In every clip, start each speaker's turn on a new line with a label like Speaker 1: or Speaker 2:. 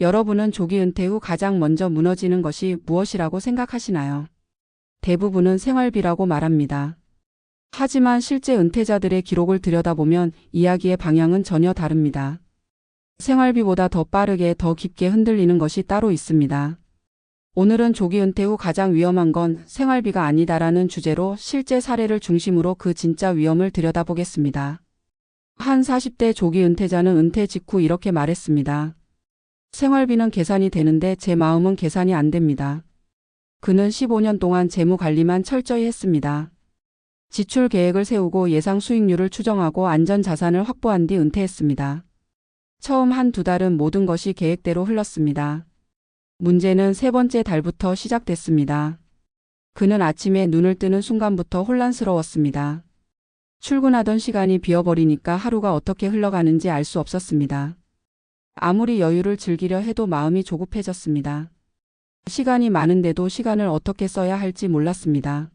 Speaker 1: 여러분은 조기 은퇴 후 가장 먼저 무너지는 것이 무엇이라고 생각하시나요? 대부분은 생활비라고 말합니다. 하지만 실제 은퇴자들의 기록을 들여다보면 이야기의 방향은 전혀 다릅니다. 생활비보다 더 빠르게 더 깊게 흔들리는 것이 따로 있습니다. 오늘은 조기 은퇴 후 가장 위험한 건 생활비가 아니다라는 주제로 실제 사례를 중심으로 그 진짜 위험을 들여다보겠습니다. 한 40대 조기 은퇴자는 은퇴 직후 이렇게 말했습니다. 생활비는 계산이 되는데 제 마음은 계산이 안 됩니다. 그는 15년 동안 재무 관리만 철저히 했습니다. 지출 계획을 세우고 예상 수익률을 추정하고 안전 자산을 확보한 뒤 은퇴했습니다. 처음 한 두 달은 모든 것이 계획대로 흘렀습니다. 문제는 세 번째 달부터 시작됐습니다. 그는 아침에 눈을 뜨는 순간부터 혼란스러웠습니다. 출근하던 시간이 비어버리니까 하루가 어떻게 흘러가는지 알 수 없었습니다. 아무리 여유를 즐기려 해도 마음이 조급해졌습니다. 시간이 많은데도 시간을 어떻게 써야 할지 몰랐습니다.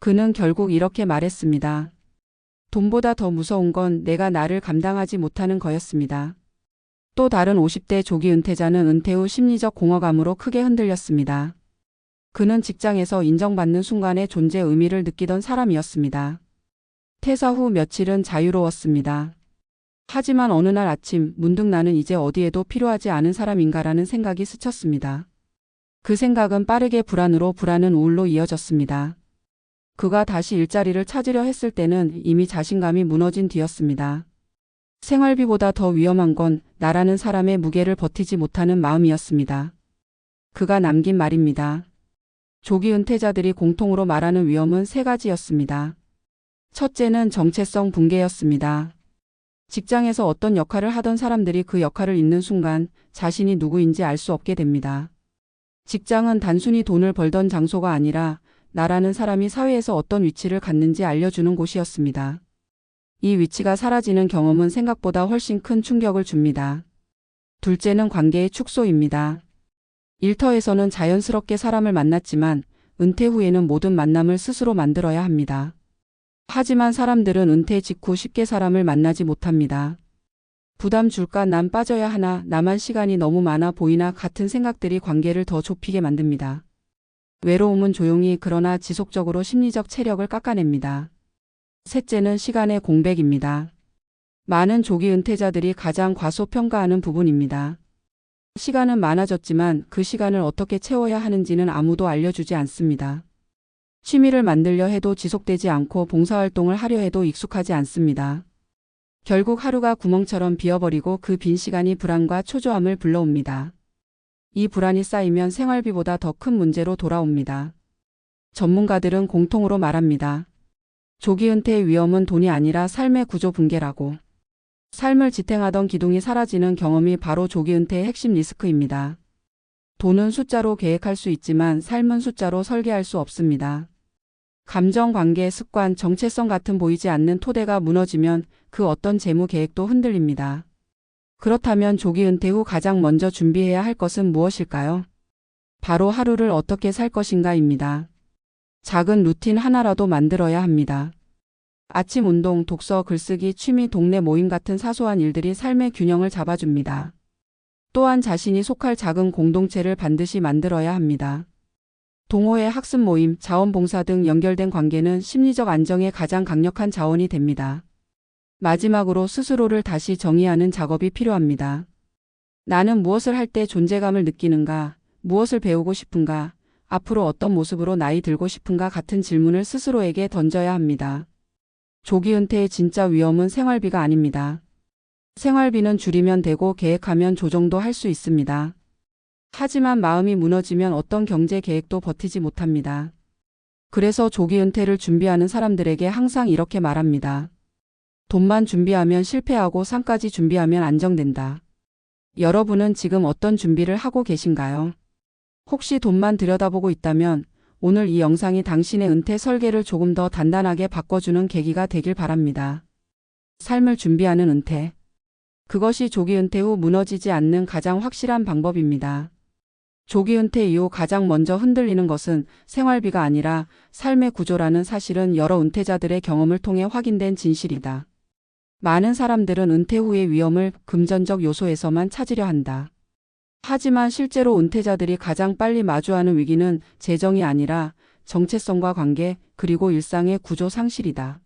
Speaker 1: 그는 결국 이렇게 말했습니다. 돈보다 더 무서운 건 내가 나를 감당하지 못하는 거였습니다. 또 다른 50대 조기 은퇴자는 은퇴 후 심리적 공허감으로 크게 흔들렸습니다. 그는 직장에서 인정받는 순간의 존재 의미를 느끼던 사람이었습니다. 퇴사 후 며칠은 자유로웠습니다. 하지만 어느 날 아침 문득 나는 이제 어디에도 필요하지 않은 사람인가라는 생각이 스쳤습니다. 그 생각은 빠르게 불안으로 불안은 우울로 이어졌습니다. 그가 다시 일자리를 찾으려 했을 때는 이미 자신감이 무너진 뒤였습니다. 생활비보다 더 위험한 건 나라는 사람의 무게를 버티지 못하는 마음이었습니다. 그가 남긴 말입니다. 조기 은퇴자들이 공통으로 말하는 위험은 세 가지였습니다. 첫째는 정체성 붕괴였습니다. 직장에서 어떤 역할을 하던 사람들이 그 역할을 잊는 순간 자신이 누구인지 알 수 없게 됩니다. 직장은 단순히 돈을 벌던 장소가 아니라 나라는 사람이 사회에서 어떤 위치를 갖는지 알려주는 곳이었습니다. 이 위치가 사라지는 경험은 생각보다 훨씬 큰 충격을 줍니다. 둘째는 관계의 축소입니다. 일터에서는 자연스럽게 사람을 만났지만 은퇴 후에는 모든 만남을 스스로 만들어야 합니다. 하지만 사람들은 은퇴 직후 쉽게 사람을 만나지 못합니다. 부담 줄까 난 빠져야 하나 나만 시간이 너무 많아 보이나 같은 생각들이 관계를 더 좁히게 만듭니다. 외로움은 조용히 그러나 지속적으로 심리적 체력을 깎아냅니다. 셋째는 시간의 공백입니다. 많은 조기 은퇴자들이 가장 과소평가하는 부분입니다. 시간은 많아졌지만 그 시간을 어떻게 채워야 하는지는 아무도 알려주지 않습니다. 취미를 만들려 해도 지속되지 않고 봉사활동을 하려 해도 익숙하지 않습니다. 결국 하루가 구멍처럼 비어버리고 그 빈 시간이 불안과 초조함을 불러옵니다. 이 불안이 쌓이면 생활비보다 더 큰 문제로 돌아옵니다. 전문가들은 공통으로 말합니다. 조기 은퇴의 위험은 돈이 아니라 삶의 구조 붕괴라고. 삶을 지탱하던 기둥이 사라지는 경험이 바로 조기 은퇴의 핵심 리스크입니다. 돈은 숫자로 계획할 수 있지만 삶은 숫자로 설계할 수 없습니다. 감정, 관계, 습관, 정체성 같은 보이지 않는 토대가 무너지면 그 어떤 재무 계획도 흔들립니다. 그렇다면 조기 은퇴 후 가장 먼저 준비해야 할 것은 무엇일까요? 바로 하루를 어떻게 살 것인가입니다. 작은 루틴 하나라도 만들어야 합니다. 아침 운동, 독서, 글쓰기, 취미, 동네 모임 같은 사소한 일들이 삶의 균형을 잡아줍니다. 또한 자신이 속할 작은 공동체를 반드시 만들어야 합니다. 동호회 학습 모임, 자원봉사 등 연결된 관계는 심리적 안정에 가장 강력한 자원이 됩니다. 마지막으로 스스로를 다시 정의하는 작업이 필요합니다. 나는 무엇을 할 때 존재감을 느끼는가, 무엇을 배우고 싶은가, 앞으로 어떤 모습으로 나이 들고 싶은가 같은 질문을 스스로에게 던져야 합니다. 조기 은퇴의 진짜 위험은 생활비가 아닙니다. 생활비는 줄이면 되고 계획하면 조정도 할 수 있습니다. 하지만 마음이 무너지면 어떤 경제 계획도 버티지 못합니다. 그래서 조기 은퇴를 준비하는 사람들에게 항상 이렇게 말합니다. 돈만 준비하면 실패하고 삶까지 준비하면 안정된다. 여러분은 지금 어떤 준비를 하고 계신가요? 혹시 돈만 들여다보고 있다면 오늘 이 영상이 당신의 은퇴 설계를 조금 더 단단하게 바꿔주는 계기가 되길 바랍니다. 삶을 준비하는 은퇴. 그것이 조기 은퇴 후 무너지지 않는 가장 확실한 방법입니다. 조기 은퇴 이후 가장 먼저 흔들리는 것은 생활비가 아니라 삶의 구조라는 사실은 여러 은퇴자들의 경험을 통해 확인된 진실이다. 많은 사람들은 은퇴 후의 위험을 금전적 요소에서만 찾으려 한다. 하지만 실제로 은퇴자들이 가장 빨리 마주하는 위기는 재정이 아니라 정체성과 관계, 그리고 일상의 구조 상실이다.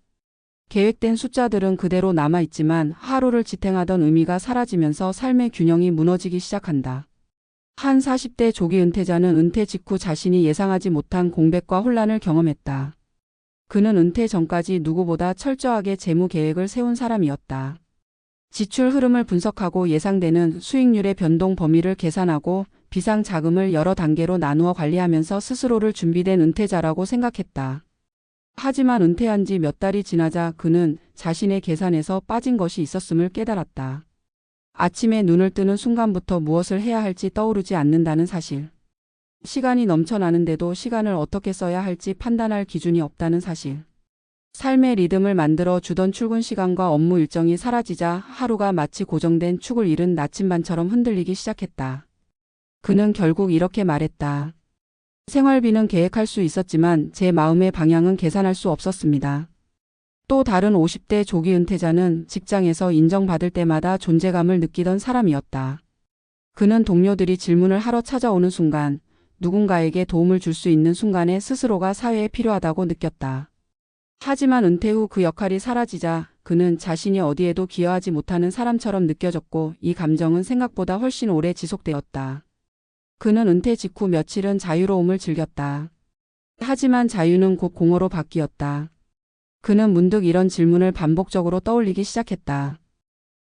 Speaker 1: 계획된 숫자들은 그대로 남아있지만 하루를 지탱하던 의미가 사라지면서 삶의 균형이 무너지기 시작한다. 한 40대 조기 은퇴자는 은퇴 직후 자신이 예상하지 못한 공백과 혼란을 경험했다. 그는 은퇴 전까지 누구보다 철저하게 재무 계획을 세운 사람이었다. 지출 흐름을 분석하고 예상되는 수익률의 변동 범위를 계산하고 비상 자금을 여러 단계로 나누어 관리하면서 스스로를 준비된 은퇴자라고 생각했다. 하지만 은퇴한 지 몇 달이 지나자 그는 자신의 계산에서 빠진 것이 있었음을 깨달았다. 아침에 눈을 뜨는 순간부터 무엇을 해야 할지 떠오르지 않는다는 사실. 시간이 넘쳐나는데도 시간을 어떻게 써야 할지 판단할 기준이 없다는 사실. 삶의 리듬을 만들어 주던 출근 시간과 업무 일정이 사라지자 하루가 마치 고정된 축을 잃은 나침반처럼 흔들리기 시작했다. 그는 결국 이렇게 말했다. 생활비는 계획할 수 있었지만 제 마음의 방향은 계산할 수 없었습니다. 또 다른 50대 조기 은퇴자는 직장에서 인정받을 때마다 존재감을 느끼던 사람이었다. 그는 동료들이 질문을 하러 찾아오는 순간 누군가에게 도움을 줄 수 있는 순간에 스스로가 사회에 필요하다고 느꼈다. 하지만 은퇴 후 그 역할이 사라지자 그는 자신이 어디에도 기여하지 못하는 사람처럼 느껴졌고 이 감정은 생각보다 훨씬 오래 지속되었다. 그는 은퇴 직후 며칠은 자유로움을 즐겼다. 하지만 자유는 곧 공허로 바뀌었다. 그는 문득 이런 질문을 반복적으로 떠올리기 시작했다.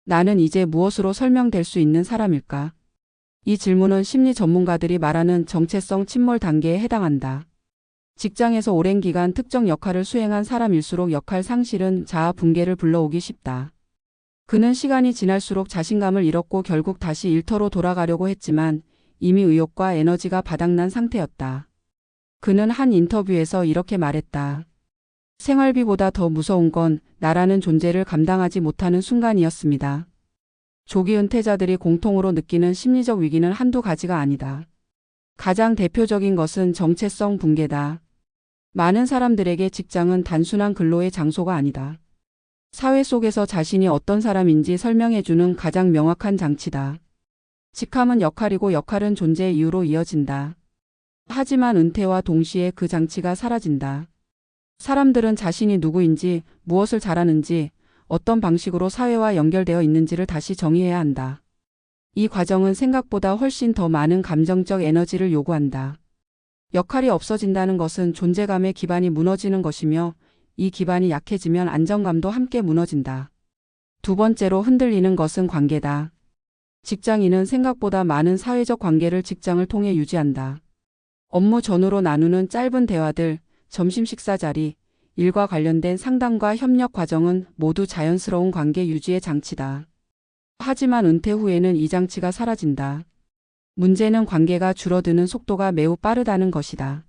Speaker 1: 나는 이제 무엇으로 설명될 수 있는 사람일까? 이 질문은 심리 전문가들이 말하는 정체성 침몰 단계에 해당한다. 직장에서 오랜 기간 특정 역할을 수행한 사람일수록 역할 상실은 자아 붕괴를 불러오기 쉽다. 그는 시간이 지날수록 자신감을 잃었고 결국 다시 일터로 돌아가려고 했지만 이미 의욕과 에너지가 바닥난 상태였다. 그는 한 인터뷰에서 이렇게 말했다. 생활비보다 더 무서운 건 나라는 존재를 감당하지 못하는 순간이었습니다. 조기 은퇴자들이 공통으로 느끼는 심리적 위기는 한두 가지가 아니다. 가장 대표적인 것은 정체성 붕괴다. 많은 사람들에게 직장은 단순한 근로의 장소가 아니다. 사회 속에서 자신이 어떤 사람인지 설명해주는 가장 명확한 장치다. 직함은 역할이고 역할은 존재의 이유로 이어진다. 하지만 은퇴와 동시에 그 장치가 사라진다. 사람들은 자신이 누구인지, 무엇을 잘하는지, 어떤 방식으로 사회와 연결되어 있는지를 다시 정의해야 한다. 이 과정은 생각보다 훨씬 더 많은 감정적 에너지를 요구한다. 역할이 없어진다는 것은 존재감의 기반이 무너지는 것이며 이 기반이 약해지면 안정감도 함께 무너진다. 두 번째로 흔들리는 것은 관계다. 직장인은 생각보다 많은 사회적 관계를 직장을 통해 유지한다. 업무 전후로 나누는 짧은 대화들, 점심 식사 자리, 일과 관련된 상담과 협력 과정은 모두 자연스러운 관계 유지의 장치다. 하지만 은퇴 후에는 이 장치가 사라진다. 문제는 관계가 줄어드는 속도가 매우 빠르다는 것이다.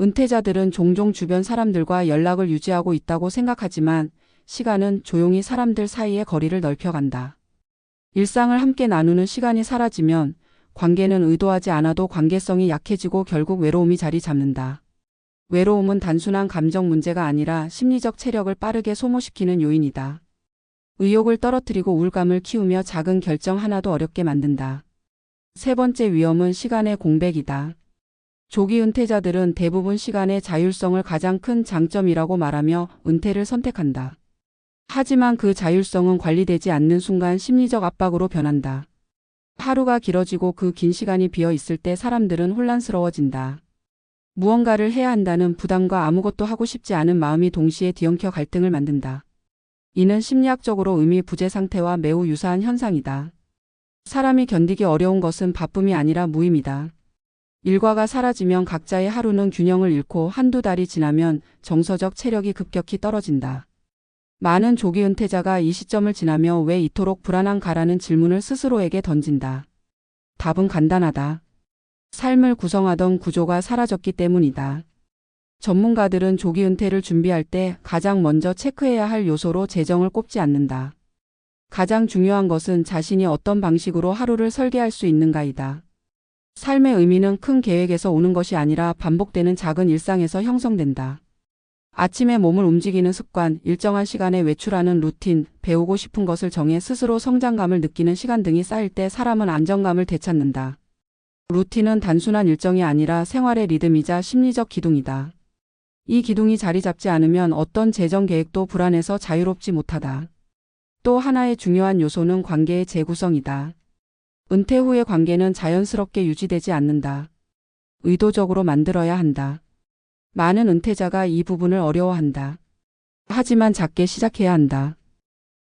Speaker 1: 은퇴자들은 종종 주변 사람들과 연락을 유지하고 있다고 생각하지만 시간은 조용히 사람들 사이의 거리를 넓혀간다. 일상을 함께 나누는 시간이 사라지면 관계는 의도하지 않아도 관계성이 약해지고 결국 외로움이 자리 잡는다. 외로움은 단순한 감정 문제가 아니라 심리적 체력을 빠르게 소모시키는 요인이다. 의욕을 떨어뜨리고 우울감을 키우며 작은 결정 하나도 어렵게 만든다. 세 번째 위험은 시간의 공백이다. 조기 은퇴자들은 대부분 시간의 자율성을 가장 큰 장점이라고 말하며 은퇴를 선택한다. 하지만 그 자율성은 관리되지 않는 순간 심리적 압박으로 변한다. 하루가 길어지고 그 긴 시간이 비어 있을 때 사람들은 혼란스러워진다. 무언가를 해야 한다는 부담과 아무것도 하고 싶지 않은 마음이 동시에 뒤엉켜 갈등을 만든다. 이는 심리학적으로 의미 부재 상태와 매우 유사한 현상이다. 사람이 견디기 어려운 것은 바쁨이 아니라 무임이다. 일과가 사라지면 각자의 하루는 균형을 잃고 한두 달이 지나면 정서적 체력이 급격히 떨어진다. 많은 조기 은퇴자가 이 시점을 지나며 왜 이토록 불안한가라는 질문을 스스로에게 던진다. 답은 간단하다. 삶을 구성하던 구조가 사라졌기 때문이다. 전문가들은 조기 은퇴를 준비할 때 가장 먼저 체크해야 할 요소로 재정을 꼽지 않는다. 가장 중요한 것은 자신이 어떤 방식으로 하루를 설계할 수 있는가이다. 삶의 의미는 큰 계획에서 오는 것이 아니라 반복되는 작은 일상에서 형성된다. 아침에 몸을 움직이는 습관, 일정한 시간에 외출하는 루틴, 배우고 싶은 것을 정해 스스로 성장감을 느끼는 시간 등이 쌓일 때 사람은 안정감을 되찾는다. 루틴은 단순한 일정이 아니라 생활의 리듬이자 심리적 기둥이다. 이 기둥이 자리 잡지 않으면 어떤 재정 계획도 불안해서 자유롭지 못하다. 또 하나의 중요한 요소는 관계의 재구성이다. 은퇴 후의 관계는 자연스럽게 유지되지 않는다. 의도적으로 만들어야 한다. 많은 은퇴자가 이 부분을 어려워한다. 하지만 작게 시작해야 한다.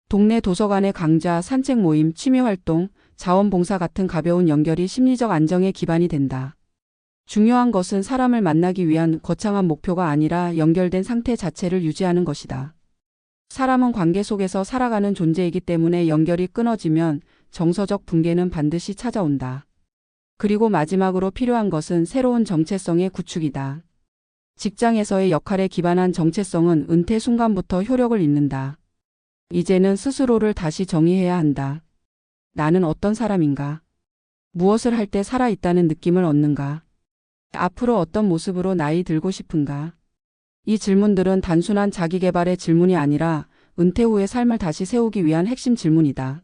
Speaker 1: 동네 도서관의 강좌, 산책 모임, 취미 활동, 자원봉사 같은 가벼운 연결이 심리적 안정의 기반이 된다. 중요한 것은 사람을 만나기 위한 거창한 목표가 아니라 연결된 상태 자체를 유지하는 것이다. 사람은 관계 속에서 살아가는 존재이기 때문에 연결이 끊어지면 정서적 붕괴는 반드시 찾아온다. 그리고 마지막으로 필요한 것은 새로운 정체성의 구축이다. 직장에서의 역할에 기반한 정체성은 은퇴 순간부터 효력을 잃는다. 이제는 스스로를 다시 정의해야 한다. 나는 어떤 사람인가? 무엇을 할 때 살아있다는 느낌을 얻는가? 앞으로 어떤 모습으로 나이 들고 싶은가? 이 질문들은 단순한 자기개발의 질문이 아니라 은퇴 후의 삶을 다시 세우기 위한 핵심 질문이다.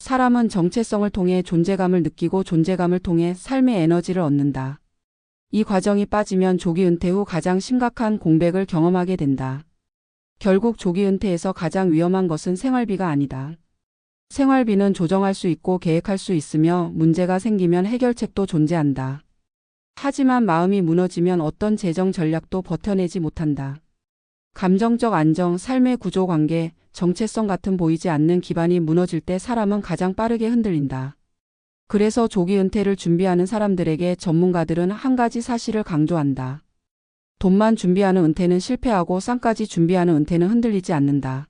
Speaker 1: 사람은 정체성을 통해 존재감을 느끼고 존재감을 통해 삶의 에너지를 얻는다. 이 과정이 빠지면 조기 은퇴 후 가장 심각한 공백을 경험하게 된다. 결국 조기 은퇴에서 가장 위험한 것은 생활비가 아니다. 생활비는 조정할 수 있고 계획할 수 있으며 문제가 생기면 해결책도 존재한다. 하지만 마음이 무너지면 어떤 재정 전략도 버텨내지 못한다. 감정적 안정, 삶의 구조 관계, 정체성 같은 보이지 않는 기반이 무너질 때 사람은 가장 빠르게 흔들린다. 그래서 조기 은퇴를 준비하는 사람들에게 전문가들은 한 가지 사실을 강조한다. 돈만 준비하는 은퇴는 실패하고 쌍까지 준비하는 은퇴는 흔들리지 않는다.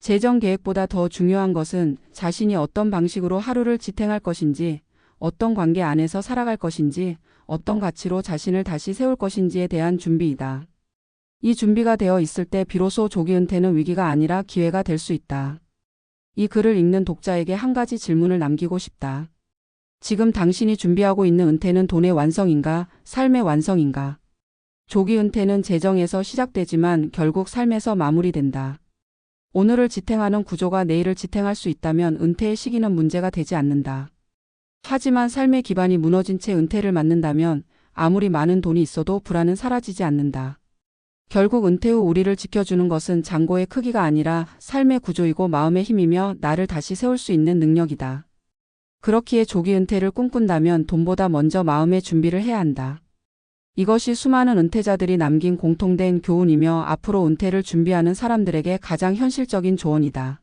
Speaker 1: 재정 계획보다 더 중요한 것은 자신이 어떤 방식으로 하루를 지탱할 것인지, 어떤 관계 안에서 살아갈 것인지, 어떤 가치로 자신을 다시 세울 것인지에 대한 준비이다. 이 준비가 되어 있을 때 비로소 조기 은퇴는 위기가 아니라 기회가 될 수 있다. 이 글을 읽는 독자에게 한 가지 질문을 남기고 싶다. 지금 당신이 준비하고 있는 은퇴는 돈의 완성인가, 삶의 완성인가? 조기 은퇴는 재정에서 시작되지만 결국 삶에서 마무리된다. 오늘을 지탱하는 구조가 내일을 지탱할 수 있다면 은퇴의 시기는 문제가 되지 않는다. 하지만 삶의 기반이 무너진 채 은퇴를 맞는다면 아무리 많은 돈이 있어도 불안은 사라지지 않는다. 결국 은퇴 후 우리를 지켜주는 것은 잔고의 크기가 아니라 삶의 구조이고 마음의 힘이며 나를 다시 세울 수 있는 능력이다. 그렇기에 조기 은퇴를 꿈꾼다면 돈보다 먼저 마음의 준비를 해야 한다. 이것이 수많은 은퇴자들이 남긴 공통된 교훈이며 앞으로 은퇴를 준비하는 사람들에게 가장 현실적인 조언이다.